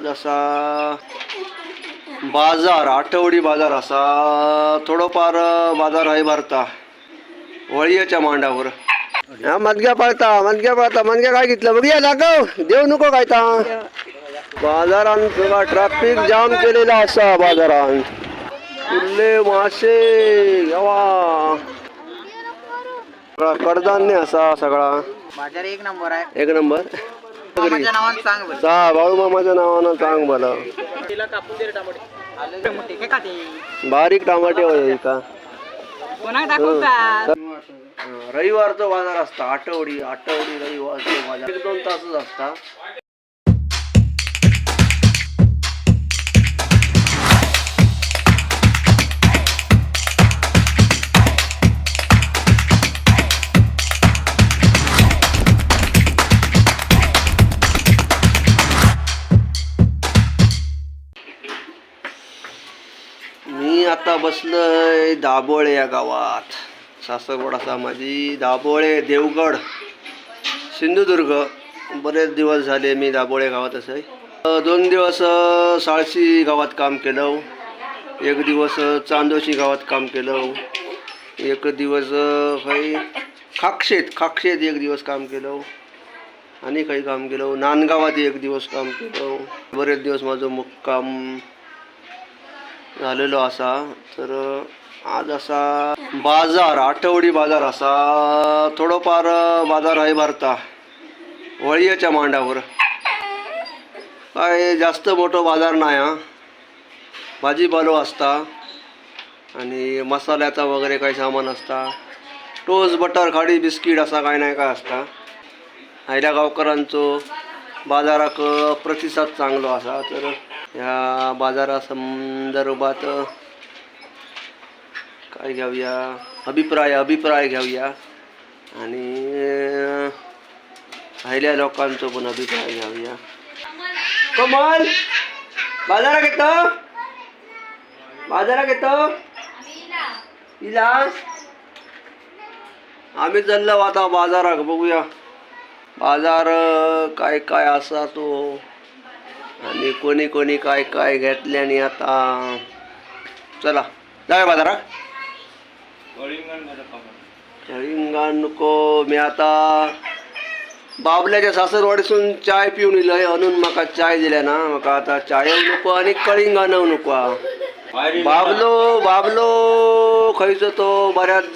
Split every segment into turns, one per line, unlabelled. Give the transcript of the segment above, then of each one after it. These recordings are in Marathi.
आज असा. बाजार आठवडी बाजार असा. थोडंफार बाजार आहे भरता. वळीयाच्या मांडावर. हा मदग्या पाळता मदग्या पाळता. मदग्या काय घेतलं? बघूया दाखव देव नको काय ता. बाजारान सगळा ट्रॅफिक जाम केलेला असा बाजारान. कुर्ले मासे कडधान्य असा सगळा.
बाजार एक नंबर आहे.
एक नंबर.
माझ्या नावानं सांग बरं.
मामाच्या नावानं सांग मला
तिला कापून दे रे टमाटे. आले. मोठे काय खाते
बारीक टमाटे होय का
कोणाक दाखवतात
अं, रविवारचा बाजार असता आठवडी आठवडी रविवारचा बाजार. एक दोन तासच असता. आता बसलोय दाबोळे या गावात. सासरवड असा माझी दाबोळे देवगड सिंधुदुर्ग. बरेच दिवस झाले मी दाबोळे गावात आहे दोन दिवस साळशी गावात काम केलं. एक दिवस चांदोशी गावात काम केलं. एक दिवस काही खाक्षेत खाक्षेत एक दिवस काम केलं. आणि काही काम केलं. नांदगावात एक दिवस काम केलं. बरेच दिवस माझं मुक्काम झालेलो असा. तर आज असा बाजार आठवडी बाजार असा. थोडंफार बाजार आहे भरता. वळीयाच्या मांडावर. काय जास्त मोठं बाजार नाही हा. भाजीपालो असता. आणि मसाल्याचा वगैरे काही सामान असता. टोस्ट बटर खाडी बिस्किट असा काय नाही काय असता. आयल्या गावकरांचो बाजाराक प्रतिसाद चांगलो असा तर ह्या बाजारा संदर्भात काय घेऊया अभिप्राय अभिप्राय घेऊया आणि आयल्या लोकांचो पण अभिप्राय घेऊया कमल! बाजाराक येतो बाजाराक येतो इला आम्ही चाललो आता बाजाराक बघूया. बाजार काय काय असा तो. आणि कोणी कोणी काय काय घेतल्याने आता. चला जाऊया बाजारात. कळिंगण नको मी आता बाबल्याच्या सासरवाडीसून चाय पिऊन इलय आणून म्हाका चाय दिल्या ना. म्हाका आता चाय नको आणि कळिंगण नको. बाबलो बाबलो खंयचो तो बऱ्याच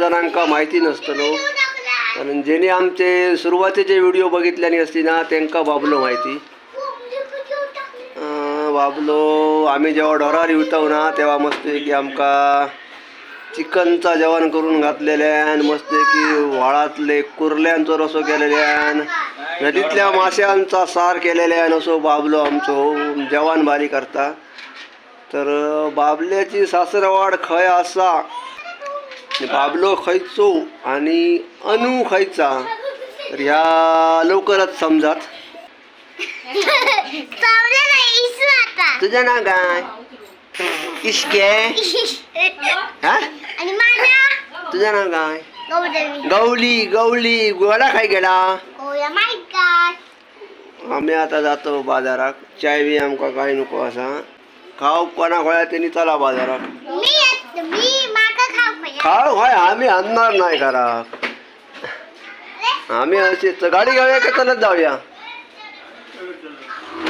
जणांका माहिती नसतलो कारण जेणे आमचे सुरुवातीचे व्हिडिओ बघितल्याने असती ना त्यांना बाबलो माहिती. बाबलो आम्ही जेव्हा ढोरार येवताव ना तेव्हा मस्त की आमका चिकनचा जेवण करून घातलेल्यान मस्त की व्हाळातले कुर्ल्यांचो रसो केलेल्यान नदीतल्या माश्यांचा सार केलेल्यान असो बाबलो आमचो जेवण बारी करता. तर बाबल्याची सासरवाड खंय असा बाबलो खंयचो आणि अनु खंयचा. तर ह्या लवकरच समजात. तुझं नाव काय? इश्के हा? तुझं नाव काय? गवली गवली गोळा काय गेला. आम्ही आता जातो बाजारात. चाय बी आमका काय नको असा. खाव कोणा खोळ्या त्यांनी चला बाजारात.
खाऊ पाहिजे
खाव आम्ही आणणार नाही घरात आम्ही अशी च- गाडी घेऊया का चलत जाऊया?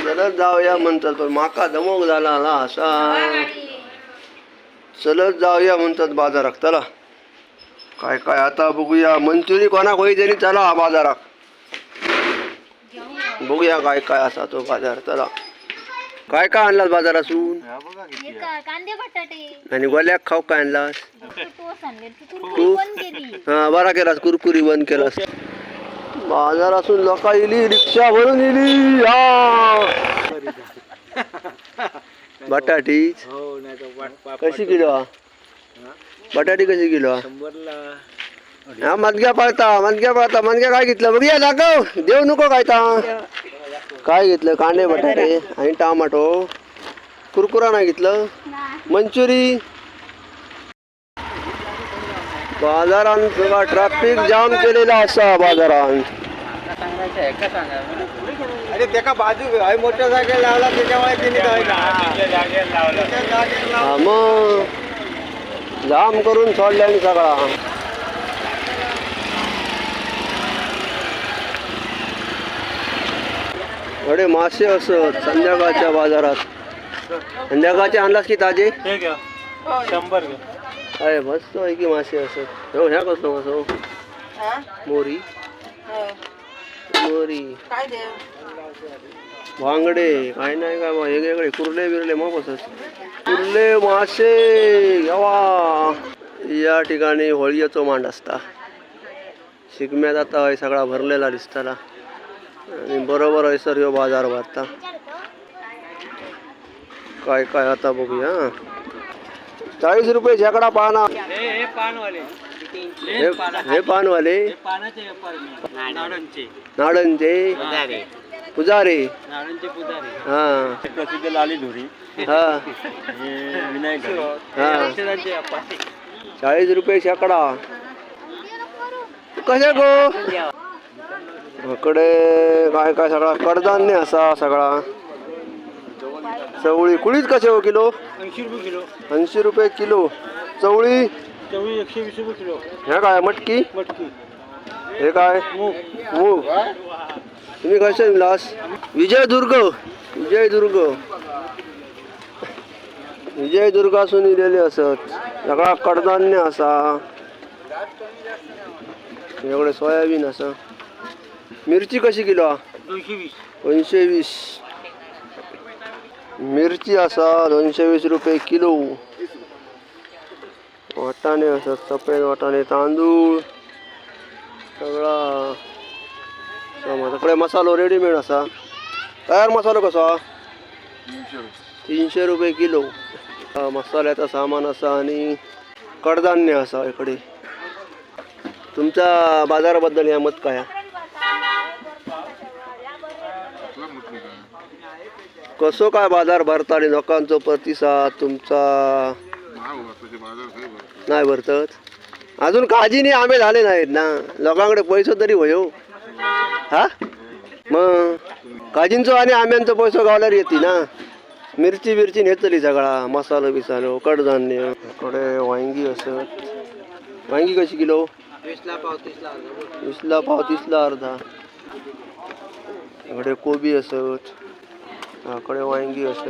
चलत जाऊया म्हणतात पण माका दमोग झाला ना असा. चलत जाऊया म्हणतात बाजारात. चला. काय काय आता बघूया. मंचुरी कोणाक होई त्यांनी चला बाजारात. बघूया काय काय असा तो बाजार. चला. काय काय आणलास बाजारातून?
कांदे बटाटे.
आणि गोल्याक खाऊ काय आणलास?
टोस आणले तू
तू
पण गेली
हा बरा केलास कुरकुरी बंद केलास. बाजारातून लोक इली रिक्षा भरून इली हा बटाटी
हो नाही तर वाट पाप
कशी किलो? हा? बटाटी कशी किलो? हा?
शंभरला.
हा मदग्या पाळता मदग्या पाळता मदग्या काय घेतलं? बघूया दाखव. देव नको काय ता. काय घेतलं? कांदे बटाटे. आणि टमाटो. कुरकुरा नाही घेतलं? मंचुरी. बाजारात सगळा ट्रॅफिक जाम केलेला असा बाजारात अरे त्याका बाजू हय मोठ्या जागेला लावला त्याच्यामुळे त्यांनी मग. जाम करून सोडल्या आणि सगळा. थोडे मासे असत संध्याकाळच्या बाजारात. संध्याकाळचे आणलास की ताजे?
हे घ्या. शंभर घ्या.
अरे मस्त आहे की मासे असत हो ह्या कसलो मासो मोरी. मोरी. वांगडे. काय नाही काय बा वेगवेगळे. कुर्ले बिरले मग बसत कुर्ले मासे. यवा. या ठिकाणी होळीचो मांड असता. शिगम्यात आता हय सगळा भरलेला दिसताला आणि बरोबर हयसर ह्यो बाजार भरता काय काय आता बघूया. चाळीस रुपये शेकडा पाना.
हे पानवाले.
नाडनचे पुजारे. हा.
प्रसिद्ध लाली धुरी.
हा.
विनायक
हा. चाळीस रुपये शेकडा कशा गो? इकडे काय काय सगळा कडधान्य असा सगळा. चवळी कुळीच कसे हो किलो?
ऐंशी रुपये किलो.
ऐंशी रुपये किलो. चवळी?
चवळी एकशे वीस रुपये किलो.
ह्या काय मटकी?
मटकी.
हे काय?
मूग.
तुम्ही कसे विलास विजयदुर्ग. विजयदुर्ग. विजयदुर्गासून इलेले असत. सगळा कडधान्य असा. एवढे सोयाबीन असा. मिरची कशी किलो?
दोनशे वीस.
दोनशे वीस. मिरची असा दोनशे वीस रुपये किलो. वाटाणे असत सफेद वाटाणे तांदूळ सगळा. सगळे मसालो रेडीमेड असा. तयार मसालो कसो? तीनशे रुपये किलो. मसाल्याचा सामान असा आणि कडधान्य असा इकडे. तुमच्या बाजाराबद्दल या मत काय? कसो काय बाजार भरता आणि लोकांचो प्रतिसाद तुमचा? नाही भरतत? अजून काळजीने आंबे झाले नाहीत ना. लोकांकडे पैसो तरी होयो. हा? मग काजींचो आणि आंब्यांचो पैसो गावल्यार येते ना. मिरची बिरची नेतली सगळा मसालो बिसालो कडधान्य. थोडे वांगी असत. वांगी कशी किलो?
वीसला पाव तीसला
वीसला पाव तीसला अर्धा. इकडे कोबी असत. इकडे वांगी असत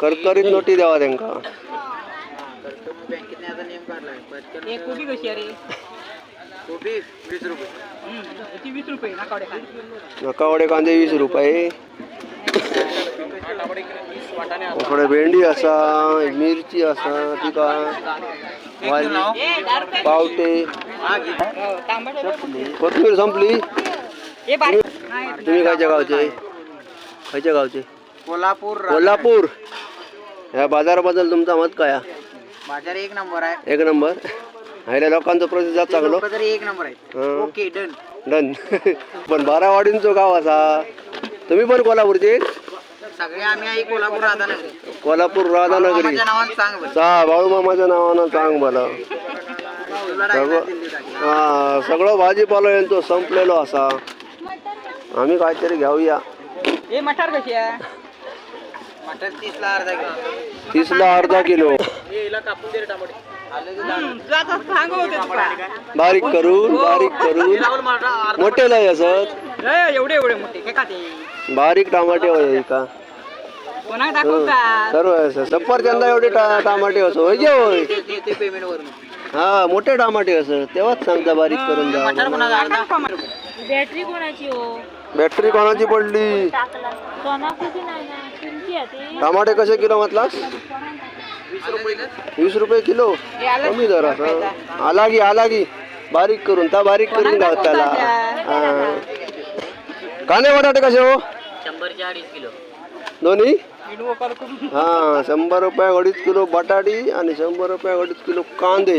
करकरीत नोटी द्यावा त्यांका.
बँकेत आता नेम काढलाय कोबी कशी अरे कोबी वीस रुपये. ती वीस रुपये ना कावडे
नकावडे कांदे वीस रुपये. इकडे भेंडी असा मिरची असा ती का वाली पावटे. कोथमीर संपली. तुम्ही खायच्या गावचे? खायच्या गावचे?
कोल्हापूर
कोल्हापूर. ह्या बाजाराबद्दल तुमचा मत काय?
बाजार एक नंबर आहे.
एक नंबर. ह्याला लोकांचा प्रतिसाद चांगलो.
लोक तरी एक नंबर आहे
हं.
Okay done.
डन. पण बारावाडींचो गाव असा. तुम्ही पण कोल्हापूरचे?
सगळे आम्ही आहे कोल्हापूर राधानगरी.
कोल्हापूर राधानगरी.
सांग बरं.
चा बाळूमामाच्या नावानं सांग मला हा सगळं भाजीपालो यांचो संपलेलो असा. आम्ही काहीतरी घेऊया.
हे मटार कशी आहे? मटार तीसला अर्धा किलो.
तीसला अर्धा किलो.
कापून दे टमाटे. सांगू
बारीक करून बारीक करून. मोठे लय असत.
एवढे एवढे मोठे.
बारीक टमाटे होय का?
कोणाक दाखवू का
सर्व सफरचंदा एवढे टमाटे असो. होय जे होय?
ते पेमेंट वरून.
हा मोठे टमाटे असत तेव्हाच सांगता बारीक करून द्या
बॅटरी कोणाची हो?
बॅटरी कोणाची पडली?
सोनाक्षीची नाही ना? तुमची आहे ती.
टमाटे कसे किलो म्हटलास?
वीस रुपये
वीस रुपये किलो? कमी दर असा आला की? आला की बारीक करून ता बारीक करून घालताला हा. कांदे बटाटे कसे हो?
शंभरचे अडीच किलो.
दोन्ही? हा शंभर रुपये अडीच किलो बटाटी आणि शंभर रुपये अडीच किलो कांदे.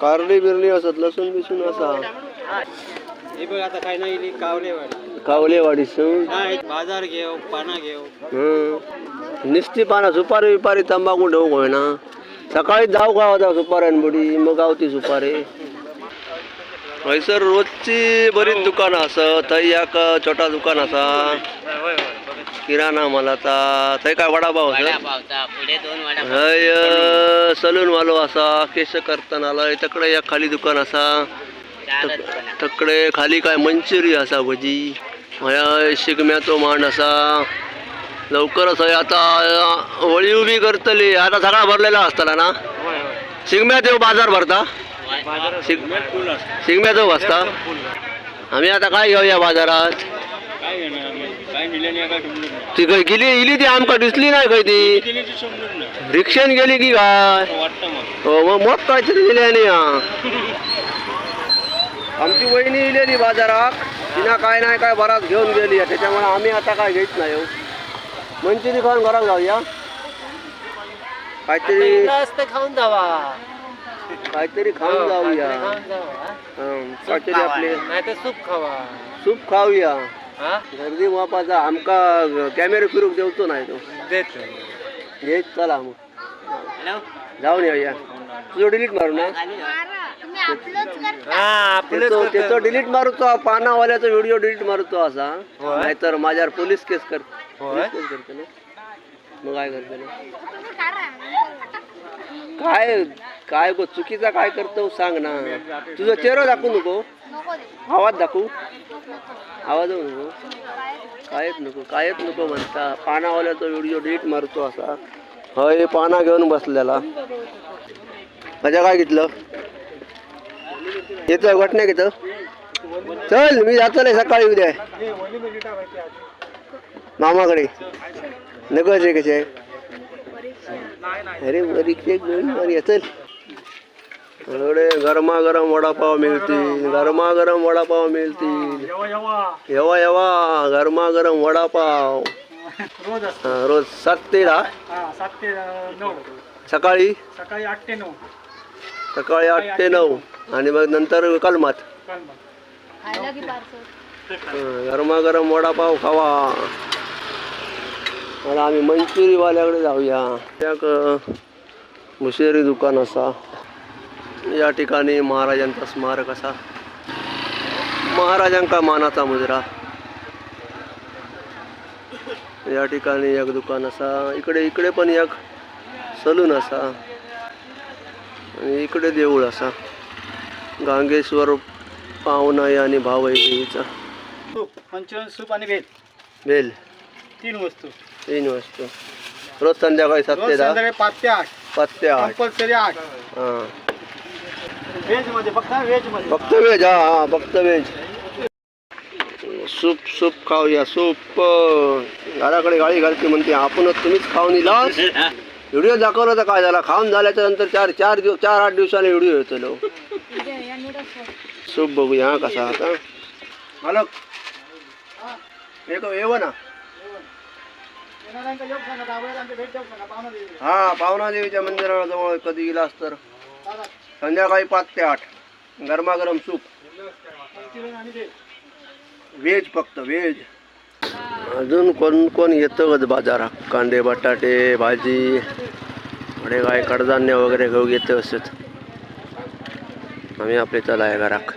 कारली बिरली असत लसूण बिसून असा.
हे बघ आता काय नाही कावलेवाडी.
कावलेवाडी
बाजार घेऊ पाना घेऊ
हं निस्ती पाना सुपारी विपारी तंबाखू ठेवू होय ना सकाळी जाऊ का होता सुपाऱ्यांबडी मग गावती सुपारी. हयसर रोजची बरीच दुकानं असत थंय एक छोटा दुकान असा. किराणा मालाचा थंय काय वडापाव असत
पुढे दोन वडा
हय सलून वालो असा केस करताना तकडे एक खाली दुकान असा. तक- तकडे खाली काय मंचुरी असा भजी. हय शिगम्याचो मांड असा. लवकरच हय आता होळी उभी करतली. आता सगळा भरलेला असतला ना? शिगम्यात येऊ बाजार भरता? शिग शिगम्याचो बसता आम्ही आता काय घेऊया बाजारात? ती खंय गेली इली ती आमकां दिसली नाही खंय ती. रिक्षेन गेली की काय? हो मग काय तरी दिल्याने आमची वहिनी इलेली बाजारात. तिनं काय नाही काय बराच घेऊन गेली त्याच्यामुळे आम्ही आता काय घेत नाही हो. मंचुरी खाऊन घरात जाऊया काहीतरी
खाऊन जावा.
काहीतरी खाऊन जाऊया. हं, काहीतरी आपले
नाही तर सूप खावा.
सूप खाऊया.
हा?
गर्दी वापाचा आमका कॅमेरा फिरूक देवतो नाही तो?
देत.
घेत चला मग. जाऊन येऊया तुझं डिलीट मारू ना.
हा आपलं
त्याचं त्याचं डिलीट मारतो. पानावाल्याचा व्हिडिओ डिलीट मारतो असा.
होय?
नाहीतर माझ्यावर पोलीस केस कर
होय?
पोलीस केस करते ना. मग काय करते ना? काय? काय गो चुकीचा काय करतो सांग ना. तुझा चेहरा दाखवू नको. आवाज दाखवू. आवाज येऊ नको. कायच नको कायच नको म्हणता. पानावाल्याचा व्हिडिओ डिलीट मारतो असा. हय पाना घेऊन बसलेला. माझ्या काय घेतलं? येतं घटना घेतं चल मी जातो नाही सकाळी उद्या. मामाकडे. नको कसे अरे परीक्षे घेऊन बरी चल. एवढे गरमागरम वडापाव मिळतील गरमागरम वडापाव मिळतील. येवा येवा. गरमागरम वडापाव.
रोज असतो.
हा, रोज सात ते दहा?
हा सात ते नऊ.
सकाळी?
सकाळी आठ ते नऊ.
सकाळी आठ ते नऊ. आणि मग नंतर कलमात. हं, गरमागरम वडापाव खावा. आणि आम्ही मंचुरीवाल्याकडे जाऊया. एक मुशेरी दुकान असा. या ठिकाणी महाराजांचा स्मारक असा. महाराजांका मानाचा मुजरा. या ठिकाणी एक दुकान असा इकडे इकडे पण एक सलून असा. आणि इकडे देऊळ असा. गांगेश्वर पाहुणाई आणि भावईचा
मंचुरियन सूप आणि भेल.
बेल
तीन वस्तू.
तीन वाजता रोज संध्याकाळी सात ते दहा.
पाच ते आठ.
पाच ते आठ.
कंपल्सरी आठ.
हां.
व्हेजमध्ये फक्त व्हेजमध्ये.
फक्त हा हा फक्त वेज सूप सूप खाऊया सूप घराकडे गाडी घालते म्हणते आपणच तुम्हीच खाऊन इलास व्हिडिओ दाखवला तर काय झाला? खाऊन झाल्याच्यानंतर चार चार दिवस चार आठ दिवसाला व्हिडिओ येतो लो. सूप बघूया हा कसा आता मालक एक येव ना. हा पावना देवीच्या मंदिराजवळ कधी गेलास तर? संध्याकाळी पाच ते आठ. गरमागरम सूप. व्हेज फक्त व्हेज अजून कोण कोण येतं बाजारात? कांदे बटाटे भाजी थोडे काय कडधान्य वगैरे घेऊ येतं असत आम्ही आपले चला आहे घराक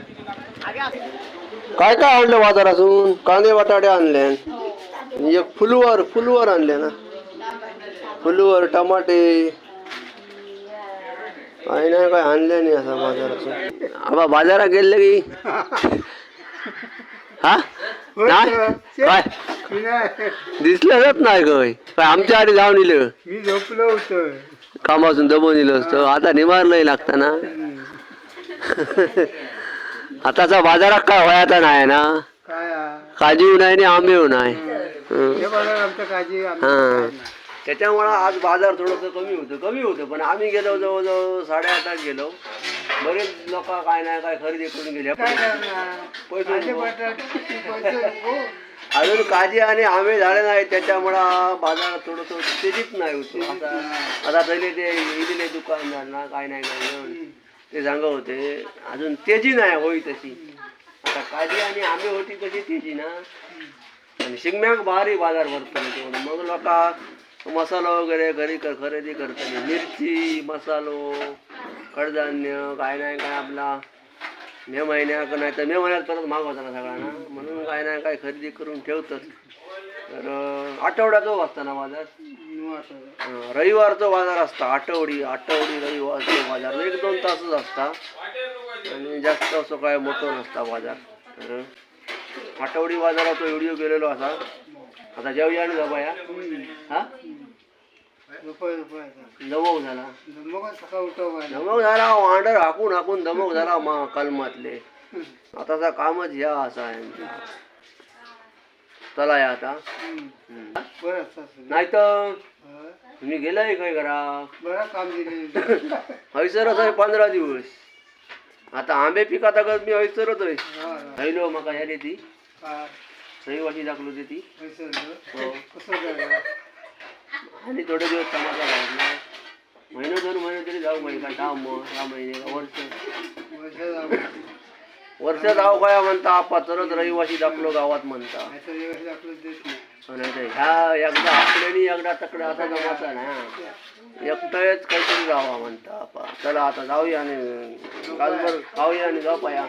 काय काय आणलं बाजारातून? कांदे बटाटे आणले. आणि एक फुलवर फुलवर आणले ना. फुलवर टमाटे काही नाही काय आणले नाही असं बाजारातून. आबा बाजारात गेले की? हा? नाही? काय? दिसलं नाही काय काय आमच्या आधी जाऊन इलं.
मी झोपलो होतो.
कामासून दबून इलं असतं आता निवारलंही लागतं ना आताचा बाजारात काय व्हायचा नाही ना? काजू नाही आणि आंबे नाही हं.
हे
हां त्याच्यामुळं आज बाजार थोडंसं कमी होतं कमी होतं. पण आम्ही गेलो जवळजवळ साडेआठात गेलो. बरेच लोक काय नाही काय खरेदी करून गेले. पैसे नको. अजून काजी आणि आंबे झाले नाही त्याच्यामुळं बाजार थोडंसं तेजीत नाही होतो. आता आता पहिले ते इलेले दुकानदार ना काय नाही काय ते सांगत होते. अजून तेजी नाही होई तशी. आता काजी आणि आंबे होती तशी तेजी ना. आणि शिगम्याक भारी बाजार भरतो मग लोक मसाला वगैरे घरी कर खरेदी करताना मिरची मसालो कडधान्य काय नाही काय आपला. मे महिन्यात नाही तर मे महिन्यात परत महाग होता ना सगळ्यांना. म्हणून काय नाही काय खरेदी करून ठेवतात तर अं, आठवड्याचा ना बाजार. रविवारचा बाजार असता. आठवडी आठवडी रविवारचा बाजार. एक दोन तासच असता. आणि जास्त असं काय मोठं नसता बाजार. तर आठवडी बाजाराचा व्हिडिओ गेलेलो असा आता जेवया आणि जाऊया हा? दमक झाला. दमक झाला वांडर हाकून हाकून दमक झाला मा कलमातले. आताचा कामच ह्या असा आहे. चला या आता. नाही तर तुम्ही गेलाय काय करा हैसरच आहे पंधरा दिवस. आता आंबे पिकात अगत मी हैसरच आहे. हैलो म्हाका ह्या ती. सही वाटी दाखलो ते ती. हो. आणि थोडे दिवस कामाचा राहिला महिना दोन महिने तरी जाऊ म्हणे का दहा मग? दहा महिने वर्ष? वर्ष जाऊ काय म्हणता आपा तरच रहिवासी दाखलो गावात म्हणता. ह्या एकदा आपल्यानी एकदा तकडे असा जमाचा ना. एकटंच काहीतरी जावा म्हणता चला आता जाऊया आणि कालभर खाऊया आणि जाऊ पाया